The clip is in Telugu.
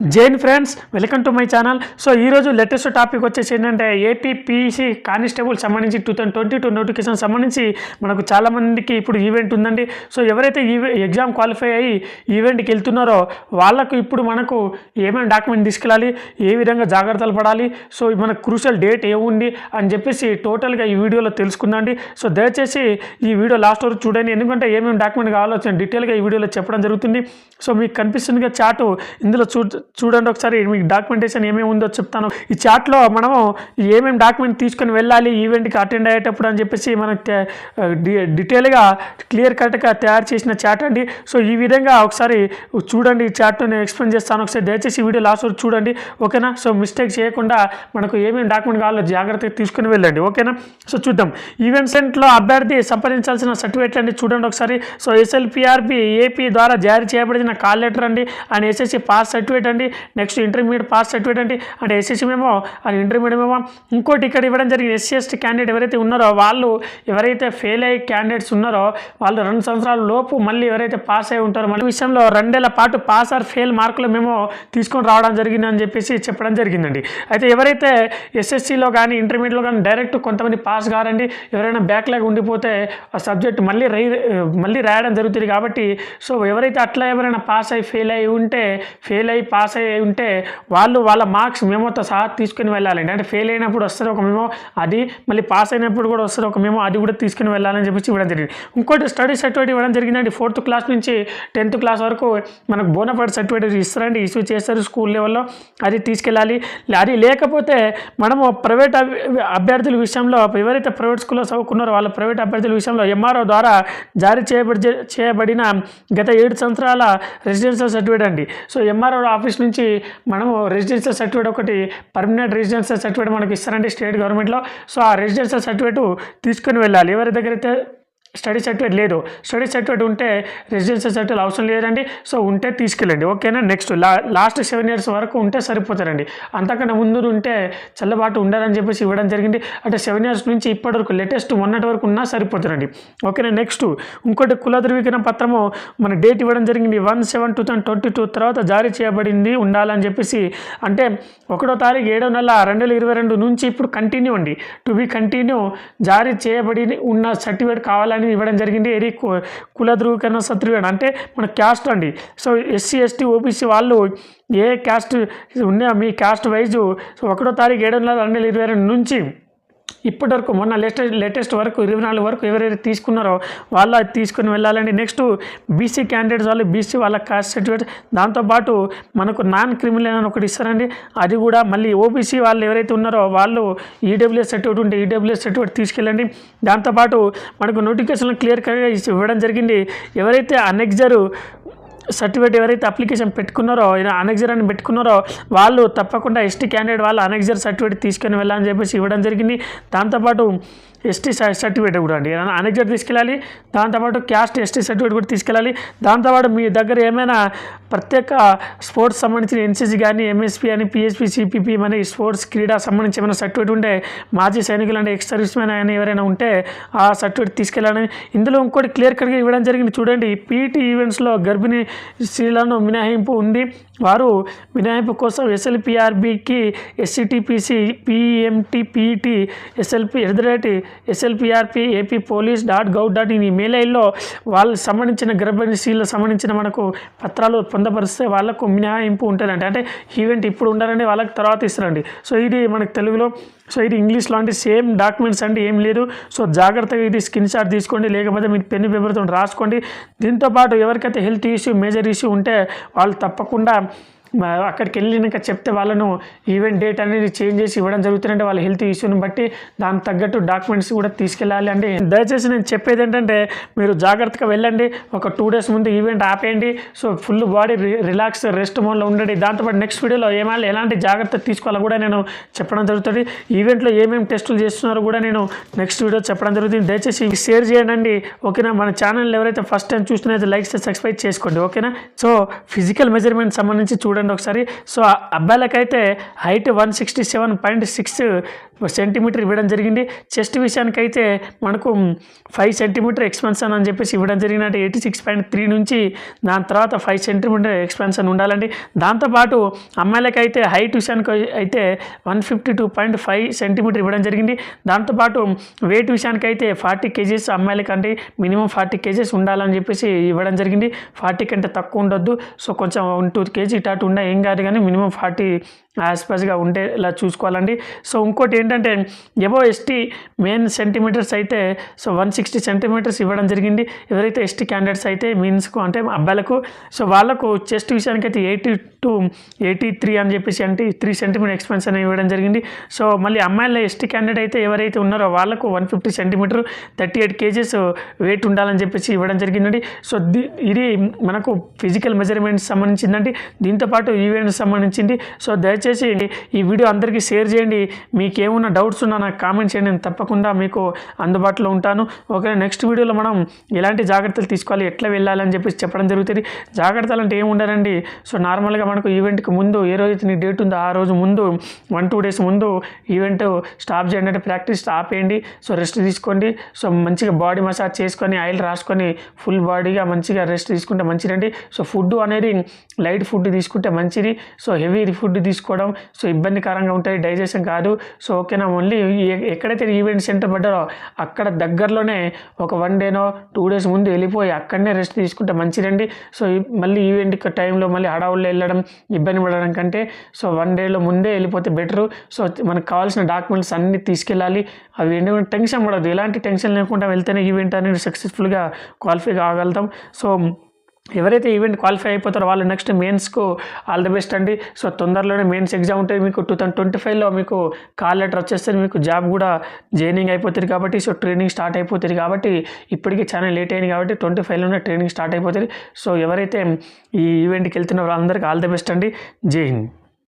Jain friends welcome to my channel. So ఈరోజు లేటెస్ట్ టాపిక్ వచ్చేసి ఏంటంటే ఏపీపీసీ కానిస్టేబుల్ సంబంధించి two thousand twenty two notification సంబంధించి మనకు చాలామందికి ఇప్పుడు ఈవెంట్ ఉందండి. సో ఎవరైతే ఎగ్జామ్ క్వాలిఫై అయ్యి ఈవెంట్కి వెళ్తున్నారో వాళ్ళకు ఇప్పుడు మనకు ఏమైనా డాక్యుమెంట్ తీసుకెళ్ళాలి ఏ విధంగా జాగ్రత్తలు పడాలి సో మనకు క్రూషల్ డేట్ ఏముంది అని చెప్పేసి టోటల్గా ఈ వీడియోలో తెలుసుకుందండి సో దయచేసి ఈ వీడియో లాస్ట్ వరకు చూడండి. ఎందుకంటే ఏమేమి డాక్యుమెంట్ కావాలో డీటెయిల్గా ఈ వీడియోలో చెప్పడం జరుగుతుంది. సో మీకు కనిపిస్తుందిగా చాటు. ఇందులో చూ చూడండి ఒకసారి మీకు డాక్యుమెంటేషన్ ఏమేమి ఉందో చెప్తాను. ఈ చాట్లో మనము ఏమేమి డాక్యుమెంట్ తీసుకొని వెళ్ళాలి ఈవెంట్కి అటెండ్ అయ్యేటప్పుడు అని చెప్పేసి మనం డీటెయిల్గా క్లియర్ కట్గా తయారు చేసిన చాట్ అండి. సో ఈ విధంగా ఒకసారి చూడండి ఈ చాట్ నేను ఎక్స్ప్లెయిన్ చేస్తాను. ఒకసారి దయచేసి వీడియో లాస్ట్ వరకు చూడండి. ఓకేనా? సో మిస్టేక్ చేయకుండా మనకు ఏమేమి డాక్యుమెంట్ కావాలో జాగ్రత్తగా తీసుకుని వెళ్ళండి. ఓకేనా? సో చూద్దాం. ఈవెంట్ సెంట్లో అభ్యర్థి సంప్రదించాల్సిన సర్టిఫికేట్ అండి. చూడండి ఒకసారి. సో ఎస్ఎల్పిఆర్బి ఏపీ ద్వారా జారీ చేయబడిన కాల్ లెటర్ అండి. అండ్ ఎస్ఎస్సి పాస్ సర్టిఫికేట్ అండి. నెక్స్ట్ ఇంటర్మీడియట్ పాస్ సర్టిఫికేట్ అండి అంటే ఎస్ఎస్సి మేమో అది ఇంటర్మీడియట్ మేమో ఇంకోటి ఇక్కడ ఇవ్వడం జరిగింది. ఎస్సీ ఎస్టీ క్యాండిడేట్ ఎవరైతే ఉన్నారో వాళ్ళు ఎవరైతే ఫెయిల్ అయ్యే క్యాండిడేట్స్ ఉన్నారో వాళ్ళు రెండు సంవత్సరాల లోపు మళ్ళీ ఎవరైతే పాస్ అయి ఉంటారో మన విషయంలో రెండేళ్ళ పాటు పాస్ ఆర్ ఫెయిల్ మార్కులు మేము తీసుకొని రావడం జరిగింది అని చెప్పేసి చెప్పడం జరిగిందండి. అయితే ఎవరైతే ఎస్ఎస్సీలో కానీ ఇంటర్మీడియట్లో కానీ డైరెక్ట్ కొంతమంది పాస్ కారండి ఎవరైనా బ్యాక్లాగ్ ఉండిపోతే ఆ సబ్జెక్ట్ మళ్ళీ రై మళ్ళీ రాయడం జరుగుతుంది కాబట్టి సో ఎవరైతే అట్లా ఎవరైనా పాస్ అయ్యి ఫెయిల్ అయ్యి ఉంటే ఫెయిల్ అయ్యి పాస్ పాస్ అయ్యి ఉంటే వాళ్ళు వాళ్ళ మార్క్స్ మేమోతో సహా తీసుకుని వెళ్ళాలండి. అంటే ఫెయిల్ అయినప్పుడు వస్తారు ఒక మేమో అది మళ్ళీ పాస్ అయినప్పుడు కూడా వస్తారు ఒక మేమో అది కూడా తీసుకుని వెళ్ళాలని చెప్పేసి ఇవ్వడం జరిగింది. ఇంకోటి స్టడీ సర్టిఫికేట్ ఇవ్వడం జరిగిందండి. ఫోర్త్ క్లాస్ నుంచి టెన్త్ క్లాస్ వరకు మనకు బోనఫైడ్ సర్టిఫికేట్ ఇస్తారండి. ఇష్యూ చేస్తారు స్కూల్ లెవెల్లో. అది తీసుకెళ్ళాలి. అది లేకపోతే మనము ప్రైవేట్ అభ్య- అభ్యర్థుల విషయంలో ఎవరైతే ప్రైవేట్ స్కూల్లో చదువుకున్నారో వాళ్ళ ప్రైవేట్ అభ్యర్థుల విషయంలో ఎంఆర్ఓ ద్వారా జారీ చేయబడి చేయబడిన గత ఏడు సంవత్సరాల రెసిడెన్షియల్ సర్టిఫికేట్ అండి. సో ఎంఆర్ఓ ఆఫీస్ నుంచి మనము రెసిడెన్షియల్ సర్టిఫికేట్ ఒకటి పర్మనెంట్ రెసిడెన్షియల్ సర్టిఫికేట్ మనకి ఇస్తారండి స్టేట్ గవర్నమెంట్లో. సో ఆ రెసిడెన్షియల్ సర్టిఫికేట్ తీసుకుని వెళ్ళాలి. ఎవరి దగ్గర అయితే స్టడీ సర్టిఫికేట్ లేదు. స్టడీ సర్టిఫికేట్ ఉంటే రెసిడెన్షియల్ సర్టిఫికేట్ అవసరం లేదండి. సో ఉంటే తీసుకెళ్ళండి. ఓకేనా? నెక్స్ట్ లా లాస్ట్ సెవెన్ ఇయర్స్ వరకు ఉంటే సరిపోతారండి. అంతకన్నా ముందు ఉంటే చల్లబాటు ఉండాలని చెప్పేసి ఇవ్వడం జరిగింది. అంటే సెవెన్ ఇయర్స్ నుంచి ఇప్పటి వరకు లేటెస్ట్ మొన్నటి వరకు ఉన్నా సరిపోతారండి. ఓకేనా? నెక్స్ట్ ఇంకోటి కుల ధృవీకరణ పత్రము మన డేట్ ఇవ్వడం జరిగింది. One seven two thousand twenty two తర్వాత జారీ చేయబడింది ఉండాలని చెప్పేసి. అంటే ఒకటో తారీఖు ఏడో నెల రెండు వేల ఇరవై రెండు నుంచి ఇప్పుడు కంటిన్యూ అండి. టు బి కంటిన్యూ జారీ చేయబడి ఉన్న సర్టిఫికేట్ కావాలని ఇవ్వడం జరిగింది. ఏది కు- కుల ధృవీకరణ సత్రువేణ అంటే మన క్యాస్ట్ అండి. సో ఎస్సీ ఎస్టీ ఓబీసీ వాళ్ళు ఏ క్యాస్ట్ ఉన్నా మీ క్యాస్ట్ వైజు సో ఒకటో తారీఖు ఏడు నెల రెండు వేల ఇరవై రెండు నుంచి ఇప్పటి వరకు మొన్న లేటెస్ట్ లేటెస్ట్ వరకు ఇరవై నాలుగు వరకు ఎవరైతే తీసుకున్నారో వాళ్ళు అది తీసుకుని వెళ్ళాలండి నెక్స్ట్ బీసీ క్యాండిడేట్స్ వాళ్ళు బీసీ వాళ్ళ కాస్ట్ సర్టిఫికేట్ దాంతోపాటు మనకు నాన్ క్రిమినల్ అని ఒకటి ఇస్తారండి. అది కూడా మళ్ళీ ఓబీసీ వాళ్ళు ఎవరైతే ఉన్నారో వాళ్ళు ఈడబ్ల్యూఎస్ సర్టిఫికేట్ ఉంటే ఈడబ్ల్యూఎస్ సర్టిఫికేట్ తీసుకెళ్ళండి. దాంతోపాటు మనకు నోటిఫికేషన్ క్లియర్ కట్గా ఇవ్వడం జరిగింది. ఎవరైతే అనెక్జరు సర్టిఫికేట్ ఎవరైతే అప్లికేషన్ పెట్టుకున్నారో అనెక్జర్ అని పెట్టుకున్నారో వాళ్ళు తప్పకుండా ఎస్టీ క్యాండిడేట్ వాళ్ళు అనెక్జర్ సర్టిఫికేట్ తీసుకొని వెళ్ళాలని చెప్పేసి ఇవ్వడం జరిగింది. దాంతోపాటు ఎస్టీ సర్టిఫికేట్ కూడా అండి. అనెక్జర్ తీసుకెళ్ళాలి దాంతోపాటు క్యాస్ట్ ఎస్టీ సర్టిఫికేట్ కూడా తీసుకెళ్ళాలి. దాంతోపాటు మీ దగ్గర ఏమైనా ప్రత్యేక స్పోర్ట్స్ సంబంధించిన ఎన్సీసీ కానీ ఎంఎస్పీ అని పిఎస్పీ సిపిపి మన స్పోర్ట్స్ క్రీడా సంబంధించి ఏమైనా సర్టిఫికేట్ ఉంటే మాజీ సైనికులు అంటే ఎక్స్ సర్వీస్ మ్యాన్ అని ఎవరైనా ఉంటే ఆ సర్టిఫికేట్ తీసుకెళ్ళాలని. ఇందులో ఇంకోటి క్లియర్ కట్గా ఇవ్వడం జరిగింది. చూడండి పీటీ ఈవెంట్స్లో గర్భిణీ స్త్రీలను మినహాయింపు ఉంది. వారు మినహాయింపు కోసం ఎస్ఎల్పిఆర్బికి SCTPC PMT PET SLP at the rate SLPRP AP police dot gov dot in email ఐల్లో వాళ్ళకి సంబంధించిన గర్భిణీ సంబంధించిన మనకు పత్రాలు పొందపరిస్తే వాళ్ళకు మినహాయింపు ఉంటుందండి. అంటే ఈవెంట్ ఇప్పుడు ఉండాలని వాళ్ళకి తర్వాత ఇస్తారండి. సో ఇది మనకు తెలుగులో సో ఇది ఇంగ్లీష్ లాంటి సేమ్ డాక్యుమెంట్స్ అండి ఏం లేదు. సో జాగ్రత్తగా ఇది స్క్రీన్ షాట్ తీసుకోండి లేకపోతే మీరు పెన్ పేపర్తో రాసుకోండి. దీంతోపాటు ఎవరికైతే హెల్త్ ఇష్యూ మేజర్ ఇష్యూ ఉంటే వాళ్ళు తప్పకుండా అక్కడికి వెళ్ళినాక చెప్తే వాళ్ళను ఈవెంట్ డేట్ అనేది చేంజ్ చేసి ఇవ్వడం జరుగుతుందంటే వాళ్ళ హెల్త్ ఇష్యూని బట్టి దానికి తగ్గట్టు డాక్యుమెంట్స్ కూడా తీసుకెళ్ళాలి అండి. దయచేసి నేను చెప్పేది ఏంటంటే మీరు జాగ్రత్తగా వెళ్ళండి. ఒక టూ డేస్ ముందు ఈవెంట్ ఆపేయండి. So full body relax rest మోడ్లో ఉండండి. దాంతోపాటు నెక్స్ట్ వీడియోలో ఏమైనా ఎలాంటి జాగ్రత్త తీసుకోవాలో కూడా నేను చెప్పడం జరుగుతుంది. ఈవెంట్లో ఏమేమి టెస్టులు చేస్తున్నారో కూడా నేను నెక్స్ట్ వీడియో చెప్పడం జరుగుతుంది. దయచేసి షేర్ చేయండి ఓకేనా? మన ఛానల్ ఎవరైతే ఫస్ట్ టైం చూస్తున్నారో లైక్స్ సబ్స్క్రైబ్ చేసుకోండి. ఓకేనా? సో ఫిజికల్ మెజర్మెంట్ సంబంధించి చూడండి ఒకసారి. సో ఆ అబ్బాయిలకైతే height one sixty seven point six centimeter ఇవ్వడం జరిగింది. చెస్ట్ విషయానికైతే మనకు ఫైవ్ సెంటీమీటర్ ఎక్స్పెన్షన్ అని చెప్పేసి ఇవ్వడం జరిగింది ఎయిటీ సిక్స్ పాయింట్ త్రీ నుంచి దాని తర్వాత ఫైవ్ సెంటీమీటర్ ఎక్స్పెన్షన్ ఉండాలండి. దాంతోపాటు అమ్మాయిలకైతే హైట్ విషయానికి అయితే one fifty two point five centimeter ఇవ్వడం జరిగింది. దాంతోపాటు వెయిట్ విషయానికి అయితే ఫార్టీ కేజీస్ అమ్మాయిలకంటే మినిమం ఫార్టీ కేజీస్ ఉండాలని చెప్పేసి ఇవ్వడం జరిగింది. ఫార్టీ కంటే తక్కువ ఉండొద్దు. సో కొంచెం వన్ టూ కేజీ ఇటు ఉన్నా ఏం కాదు కానీ మినిమం ఫార్టీ ఆస్పాస్గా ఉండేలా చూసుకోవాలండి. సో ఇంకోటి ఏంటి ఏంటంటే ఎబో ఎస్టీ మెయిన్ సెంటీమీటర్స్ అయితే సో వన్ సిక్స్టీ సెంటీమీటర్స్ ఇవ్వడం జరిగింది. ఎవరైతే ఎస్టీ క్యాండిడేట్స్ అయితే మీన్స్కు అంటే అబ్బాయిలకు సో వాళ్ళకు చెస్ట్ విషయానికి అయితే ఎయిటీ టు ఎయిటీ త్రీ అని చెప్పేసి అంటే త్రీ సెంటీమీటర్ ఎక్స్పెన్షన్ ఇవ్వడం జరిగింది. సో మళ్ళీ అమ్మాయిల ఎస్టీ క్యాండిడేట్ అయితే ఎవరైతే ఉన్నారో వాళ్ళకు one fifty centimeter thirty eight kgs weight ఉండాలని చెప్పేసి ఇవ్వడం జరిగిందండి. సో ది ఇది మనకు ఫిజికల్ మెజర్మెంట్స్ సంబంధించిందండి. దీంతోపాటు ఈవెంట్స్ సంబంధించింది. సో దయచేసి ఈ వీడియో అందరికీ షేర్ చేయండి. మీకు ఏమైనా డౌట్స్ ఉన్నా నాకు కామెంట్ చేయండి. నేను తప్పకుండా మీకు అందుబాటులో ఉంటాను. ఓకే నెక్స్ట్ వీడియోలో మనం ఎలాంటి జాగ్రత్తలు తీసుకోవాలి ఎట్లా వెళ్ళాలని చెప్పేసి చెప్పడం జరుగుతుంది. జాగ్రత్తలు అంటే ఏముండదండి సో నార్మల్గా మనకు ఈవెంట్కి ముందు ఏ రోజైతే నీ డేట్ ఉందో ఆ రోజు ముందు వన్ టూ డేస్ ముందు ఈవెంట్ స్టాప్ చేయండి. అంటే ప్రాక్టీస్ ఆపేయండి. సో రెస్ట్ తీసుకోండి. సో మంచిగా బాడీ మసాజ్ చేసుకొని ఆయిల్ రాసుకొని ఫుల్ బాడీగా మంచిగా రెస్ట్ తీసుకుంటే మంచిదండి సో ఫుడ్ అనేది లైట్ ఫుడ్ తీసుకుంటే మంచిది. సో హెవీ ఫుడ్ తీసుకోవడం సో ఇబ్బందికరంగా ఉంటుంది డైజెషన్ కాదు. సో ఓకేనా ఓన్లీ ఎక్కడైతే ఈవెంట్ సెంటర్ పడ్డారో అక్కడ దగ్గరలోనే ఒక వన్ డేనో టూ డేస్ ముందు వెళ్ళిపోయి అక్కడనే రెస్ట్ తీసుకుంటే మంచిదండి సో మళ్ళీ ఈవెంట్ టైంలో మళ్ళీ హడావుల్లో వెళ్ళడం ఇబ్బంది పడడం కంటే సో వన్ డేలో ముందే వెళ్ళిపోతే బెటరు సో మనకు కావాల్సిన డాక్యుమెంట్స్ అన్నీ తీసుకెళ్ళాలి. అవి ఎందుకంటే టెన్షన్ పడదు. ఎలాంటి టెన్షన్ లేకుండా వెళ్తేనే ఈవెంట్ అనేది సక్సెస్ఫుల్గా క్వాలిఫై కాగలుగుతాం. సో ఎవరైతే ఈవెంట్ క్వాలిఫై అయిపోతారో వాళ్ళు నెక్స్ట్ మెయిన్స్కు ఆల్ ది బెస్ట్ అండి. సో తొందరలోనే మెయిన్స్ ఎగ్జామ్ ఉంటుంది మీకు టూ థౌసండ్ ట్వంటీ ఫైవ్లో మీకు కాల్ లెటర్ వచ్చేస్తే మీకు జాబ్ కూడా జాయినింగ్ అయిపోతుంది కాబట్టి సో ట్రైనింగ్ స్టార్ట్ అయిపోతుంది కాబట్టి ఇప్పటికీ చాలా లేట్ అయింది కాబట్టి ట్వంటీ ఫైవ్లోనే ట్రైనింగ్ స్టార్ట్ అయిపోతుంది. సో ఎవరైతే ఈ ఈవెంట్కి వెళ్తున్న వాళ్ళందరికీ ఆల్ ది బెస్ట్ అండి. జై హింద్.